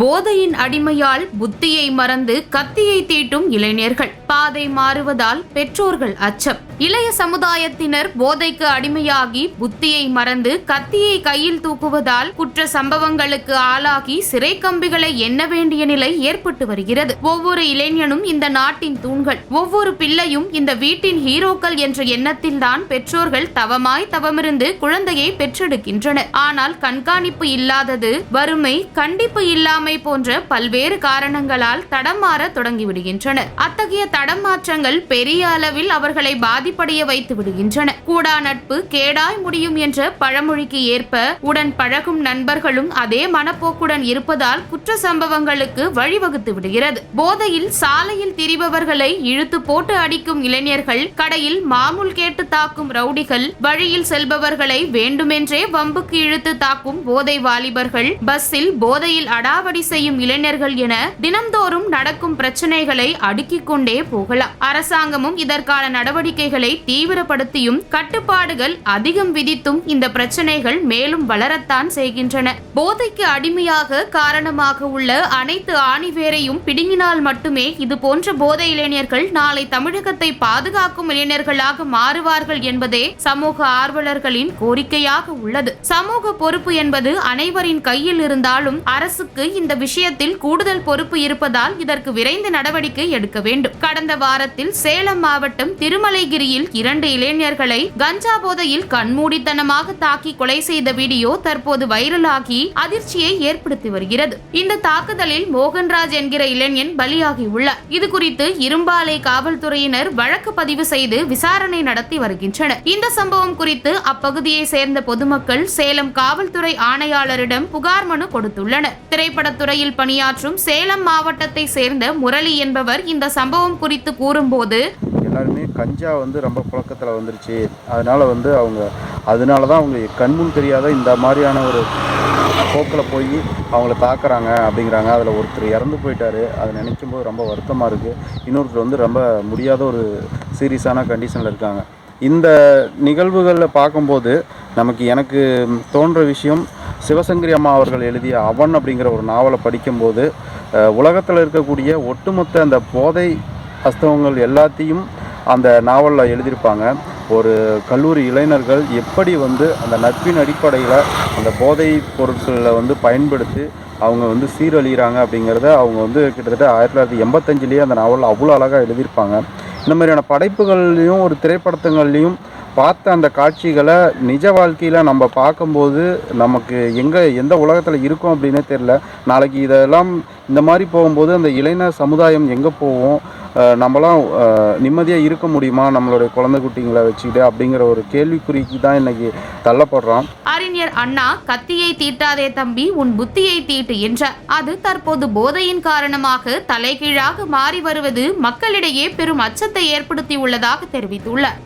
போதையின் அடிமையால் புத்தியை மறந்து கத்தியை தீட்டும் இளைஞர்கள். பாதை மாறுவதால் பெற்றோர்கள் அச்சம். இளைய சமுதாயத்தினர் போதைக்கு அடிமையாகி புத்தியை மறந்து கத்தியை கையில் தூக்குவதால் குற்ற சம்பவங்களுக்கு ஆளாகி சிறை கம்பிகளை எண்ண வேண்டிய நிலை ஏற்பட்டு வருகிறது. ஒவ்வொரு இளைஞனும் இந்த நாட்டின் தூண்கள். ஒவ்வொரு பிள்ளையும் இந்த வீட்டின் ஹீரோக்கள் என்ற எண்ணத்தில்தான் பெற்றோர்கள் தவமாய் தவமிருந்து குழந்தையை பெற்றெடுக்கின்றனர். ஆனால் கண்காணிப்பு இல்லாதது வறுமை கண்டிப்பு இல்லாமல் இல்லாமை போன்ற பல்வேறு காரணங்களால் தடமாற தொடங்கிவிடுகின்றன. அத்தகைய தடமாற்றங்கள் பெரிய அளவில் அவர்களை பாதிப்படைய வைத்து விடுகின்றன. கூடா நட்பு கேடாய் முடியும் என்ற பழமொழிக்கு ஏற்ப உடன் பழகும் நண்பர்களும் அதே மனப்போக்குடன் இருப்பதால் குற்ற சம்பவங்களுக்கு வழிவகுத்து விடுகிறது. போதையில் சாலையில் திரிபவர்களை இழுத்து போட்டு அடிக்கும் இளைஞர்கள் கடையில் மாமூல் கேட்டு தாக்கும் ரவுடிகள் வழியில் செல்பவர்களை வேண்டுமென்றே வம்புக்கு இழுத்து தாக்கும் போதை வாலிபர்கள் பஸ்ஸில் போதையில் அடாவடி செய்யும் இளைஞர்கள் என தினம்தோறும் நடக்கும் பிரச்சனைகளை அடுக்கிக் கொண்டே போகலாம். அரசாங்கமும் இதற்கான நடவடிக்கைகளை தீவிரப்படுத்தியும் கட்டுப்பாடுகள் அதிகம் விதித்தும் இந்த பிரச்சனைகள் மேலும் வளரத்தான் செய்கின்றன. போதைக்கு அடிமையாக காரணமாக உள்ள அனைத்து ஆணிவேரையும் பிடுங்கினால் மட்டுமே இது போன்ற போதை இளைஞர்கள் நாளை தமிழகத்தை பாதுகாக்கும் இளைஞர்களாக மாறுவார்கள் என்பதே சமூக ஆர்வலர்களின் கோரிக்கையாக உள்ளது. சமூக பொறுப்பு என்பது அனைவரின் கையில் இருந்தாலும் அரசுக்கு இந்த விஷயத்தில் கூடுதல் பொறுப்பு இருப்பதால் இதற்கு விரைந்து நடவடிக்கை எடுக்க வேண்டும். கடந்த வாரத்தில் சேலம் மாவட்டம் திருமலைகிரியில் இரண்டு இளைஞர்களை கஞ்சா போதையில் கண்மூடித்தனமாக தாக்கி கொலை செய்த வீடியோ தற்போது வைரலாகி அதிர்ச்சியை ஏற்படுத்தி வருகிறது. இந்த தாக்குதலில் மோகன்ராஜ் என்கிற இளைஞன் பலியாகி உள்ளார் இது குறித்து இரும்பாலை காவல்துறையினர் வழக்கு பதிவு செய்து விசாரணை நடத்தி வருகின்றனர். இந்த சம்பவம் குறித்து அப்பகுதியை சேர்ந்த பொதுமக்கள் சேலம் காவல்துறை ஆணையாளரிடம் புகார் மனு கொடுத்துள்ளனர். திரைப்பட துறையில் பணியாற்றும் சேலம் மாவட்டத்தை சேர்ந்த முரளி என்பவர் இந்த சம்பவம் குறித்து கூறும்போது எல்லாருமே கஞ்சா வந்து ரொம்ப புழக்கத்தில் வந்துருச்சு. அதனால் வந்து அவங்க அதனால தான் அவங்க கண்முன் தெரியாத இந்த மாதிரியான ஒரு போக்கில் போய் அவங்கள தாக்குறாங்க அப்படிங்கிறாங்க. அதில் ஒருத்தர் இறந்து போயிட்டாரு. அதை நினைக்கும் போது ரொம்ப வருத்தமாக இருக்குது இன்னொருத்தர் வந்து ரொம்ப முடியாத ஒரு சீரியஸான கண்டிஷனில் இருக்காங்க. இந்த நிகழ்வுகளில் பார்க்கும்போது நமக்கு எனக்கு தோன்ற விஷயம் சிவசங்கரி அம்மா அவர்கள் எழுதிய அவன் அப்படிங்கிற ஒரு நாவலை படிக்கும்போது உலகத்தில் இருக்கக்கூடிய ஒட்டுமொத்த அந்த போதை அஸ்தவங்கள் எல்லாத்தையும் அந்த நாவலில் எழுதியிருப்பாங்க. ஒரு கல்லூரி இளைஞர்கள் எப்படி வந்து அந்த நட்பின் அடிப்படையில் அந்த போதை பொருட்களில் வந்து பயன்படுத்தி அவங்க வந்து சீரழிகிறாங்க அப்படிங்கிறத அவங்க வந்து கிட்டத்தட்ட ஆயிரத்தி தொள்ளாயிரத்தி எண்பத்தஞ்சிலேயே அந்த நாவலில் அவ்வளோ அழகாக எழுதியிருப்பாங்க. இந்த மாதிரியான படைப்புகள்லேயும் ஒரு திரைப்படத்துங்கள்லேயும் பார்த்த அந்த காட்சிகளை நிஜ வாழ்க்கையில் நம்ம பார்க்கும்போது நமக்கு எங்கே எந்த உலகத்தில் இருக்கோம் அப்படின்னே தெரில நாளைக்கு இதெல்லாம் இந்த மாதிரி போகும்போது அந்த இளைஞர் சமுதாயம் எங்கே போவோம் நம்மளாம் நிம்மதியாக இருக்க முடியுமா? நம்மளுடைய குழந்தை குட்டிங்களை வச்சுக்கிட்டு அப்படிங்கிற ஒரு கேள்விக்குறிக்கு தான் இன்னைக்கு தள்ளப்படுறோம். அறிஞர் அண்ணா கத்தியை தீட்டாதே தம்பி உன் புத்தியை தீட்டு என்ற அது தற்போது போதையின் காரணமாக தலைகீழாக மாறி வருவது மக்களிடையே பெரும் அச்சத்தை ஏற்படுத்தி உள்ளதாக தெரிவித்துள்ளார்.